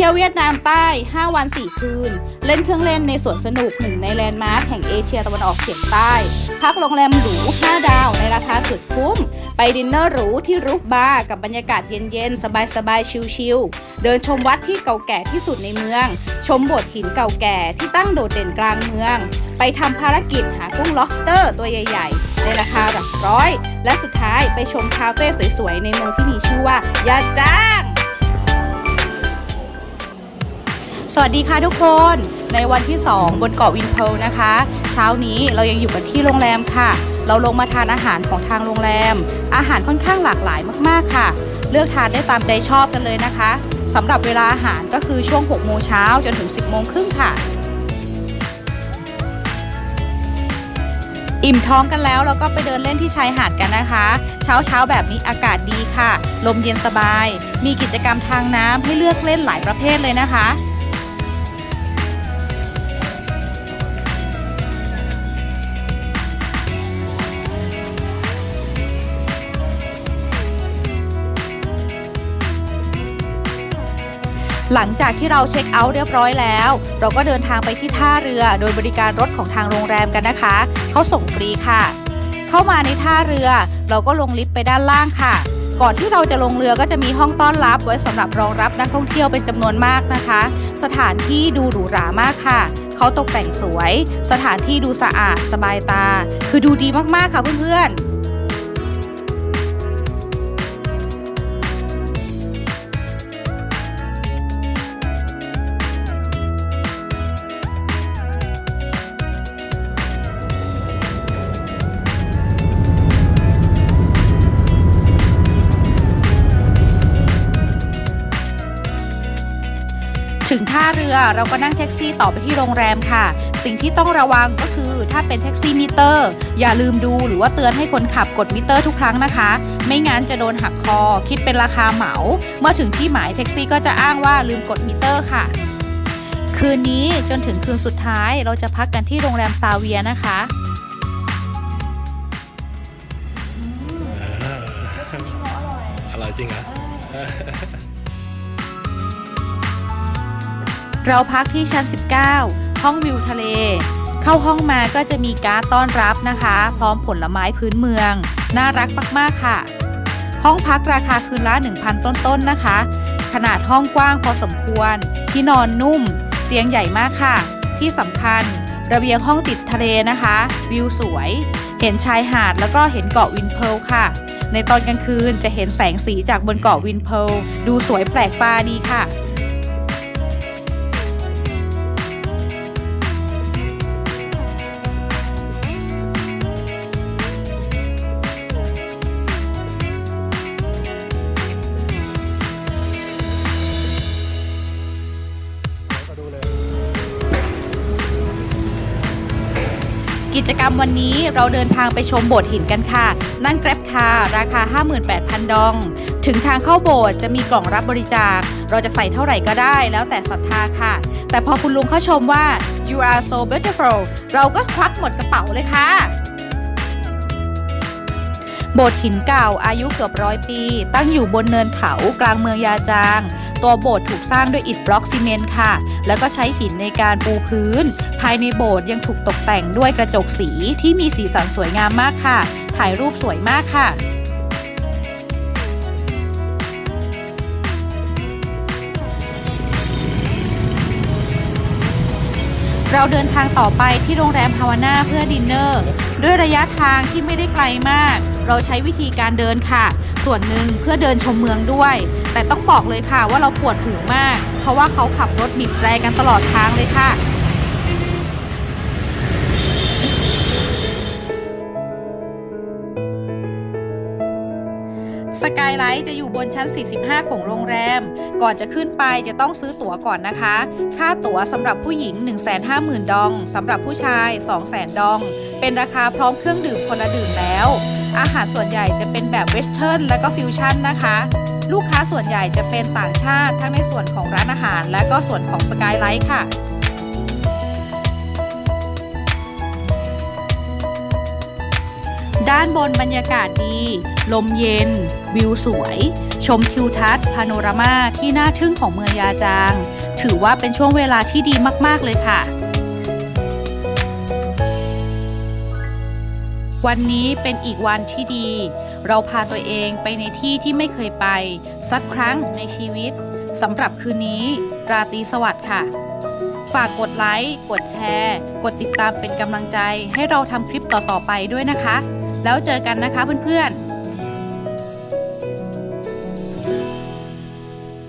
ที่ยวเวียดนามใต้ 5 วัน 4 คืน เล่นเครื่องเล่นในสวนสนุกหนึ่งในแลนด์มาร์คแห่งเอเชียตะวันออกเฉียงใต้ พักโรงแรมหรู 5 ดาวในราคาสุดคุ้ม ไปดินเนอร์หรูที่รูฟบาร์กับบรรยากาศเย็นๆ สบายๆ ชิลๆ เดินชมวัดที่เก่าแก่ที่สุดในเมือง ชมโบสถ์หินเก่าแก่ที่ตั้งโดดเด่นกลางเมือง ไปทำภารกิจหากุ้งล็อบสเตอร์ตัวใหญ่ๆ ในราคาหลักร้อย และสุดท้ายไปชมคาเฟ่สวยๆ ในเมืองที่มีชื่อว่ายาจ้าง วัสดีค่ะทุกคนในวันที่ 2 บนเกาะวินเพลนะคะ เช้านี้เรายังอยู่กันที่โรงแรมค่ะ เราลงมาทานอาหารของทางโรงแรม อาหารค่อนข้างหลากหลายมากๆค่ะ เลือกทานได้ตามใจชอบกันเลยนะคะสำหรับเวลาอาหารก็คือช่วง 6 โมงเช้าจนถึง 10 โมงครึ่งค่ะ อิ่มท้องกันแล้วเราก็ไปเดินเล่นที่ชายหาดกันนะคะ เช้าเช้าแบบนี้อากาศดีค่ะ ลมเย็นสบาย มีกิจกรรมทางน้ำให้เลือกเล่นหลายประเภทเลยนะคะ หลังจากที่เราเช็คเอาท์เรียบร้อยแล้ว เราก็เดินทางไปที่ท่าเรือโดยบริการรถของทางโรงแรมกันนะคะ เขาส่งฟรีค่ะ เข้ามาในท่าเรือ เราก็ลงลิฟต์ไปด้านล่างค่ะ ก่อนที่เราจะลงเรือก็จะมีห้องต้อนรับไว้สำหรับรองรับนักท่องเที่ยวเป็นจำนวนมากนะคะ สถานที่ดูหรูหรามากค่ะเขาตกแต่งสวย สถานที่ดูสะอาดสบายตา คือดูดีมากๆค่ะเพื่อนๆ ถึงท่าเรือเราก็นั่งแท็กซี่ต่อไปที่โรงแรมค่ะ สิ่งที่ต้องระวังก็คือถ้าเป็นแท็กซี่มิเตอร์ อย่าลืมดูหรือว่าเตือนให้คนขับกดมิเตอร์ทุกครั้งนะคะ ไม่งั้นจะโดนหักคอ คิดเป็นราคาเหมา เมื่อถึงที่หมายแท็กซี่ก็จะอ้างว่าลืมกดมิเตอร์ค่ะ คืนนี้จนถึงคืนสุดท้ายเราจะพักกันที่โรงแรมซาเวียนะคะอร่อยจริงเหรอ เราพักที่ชั้น 19 ห้องวิวทะเล เข้าห้องมาก็จะมีการ์ดต้อนรับนะคะ พร้อมผลไม้พื้นเมือง น่ารักมากๆค่ะ ห้องพักราคาคืนละ 1,000 ต้นๆนะคะ ขนาดห้องกว้างพอสมควร ที่นอนนุ่ม เตียงใหญ่มากค่ะ ที่สำคัญ ระเบียงห้องติดทะเลนะคะ วิวสวย เห็นชายหาดแล้วก็เห็นเกาะวินเพลค่ะ ในตอนกลางคืนจะเห็นแสงสีจากบนเกาะวินเพลดูสวยแปลกตาดีค่ะ กิจกรรมวันนี้เราเดินทางไปชมโบสถ์หินกันค่ะ นั่งแกร็บคาร์ราคา 58,000 ดอง ถึงทางเข้าโบสถ์จะมีกล่องรับบริจาค เราจะใส่เท่าไหร่ก็ได้ แล้วแต่ศรัทธาค่ะ แต่พอคุณลุงเขาชมว่า you are so beautiful เราก็ควักหมดกระเป๋าเลยค่ะ โบสถ์หินเก่าอายุเกือบร้อยปี ตั้งอยู่บนเนินเขากลางเมืองยาจาง ตัวโบสถ์ถูกสร้างด้วยอิฐบล็อกซีเมนต์ค่ะ แล้วก็ใช้หินในการปูพื้น ภายในโบสถ์ยังถูกตกแต่งด้วยกระจกสีที่มีสีสันสวยงามมากค่ะ ถ่ายรูปสวยมากค่ะเราเดินทางต่อไปที่โรงแรมฮาวาน่าเพื่อดินเนอร์ ด้วยระยะทางที่ไม่ได้ไกลมาก เราใช้วิธีการเดินค่ะ ส่วนหนึ่งเพื่อเดินชมเมืองด้วย แต่ต้องบอกเลยค่ะว่าเราปวดหูมาก เพราะว่าเขาขับรถบีบแตรกันตลอดทางเลยค่ะ สกายไลท์จะอยู่บนชั้น 45 ของโรงแรม ก่อนจะขึ้นไปจะต้องซื้อตั๋วก่อนนะคะ ค่าตั๋วสำหรับผู้หญิง 150,000 ดองสำหรับผู้ชาย 200,000 ดอง เป็นราคาพร้อมเครื่องดื่มคนละดื่มแล้ว อาหารส่วนใหญ่จะเป็นแบบเวสเทิร์นและก็ฟิวชั่นนะคะลูกค้าส่วนใหญ่จะเป็นต่างชาติ ทั้งในส่วนของร้านอาหาร และก็ส่วนของสกายไลท์ค่ะ ด้านบนบรรยากาศดี ลมเย็น วิวสวย ชมทิวทัศน์พาโนรามาที่น่าทึ่งของเมืองยาจาง ถือว่าเป็นช่วงเวลาที่ดีมากๆเลยค่ะ วันนี้เป็นอีกวันที่ดี เราพาตัวเองไปในที่ที่ไม่เคยไป สักครั้งในชีวิตสำหรับคืนนี้ ราตรีสวัสดิ์ค่ะฝากกดไลค์ กดแชร์ กดติดตามเป็นกำลังใจให้เราทำคลิปต่อ ๆ ไปด้วยนะคะ แล้วเจอกันนะคะเพื่อนๆ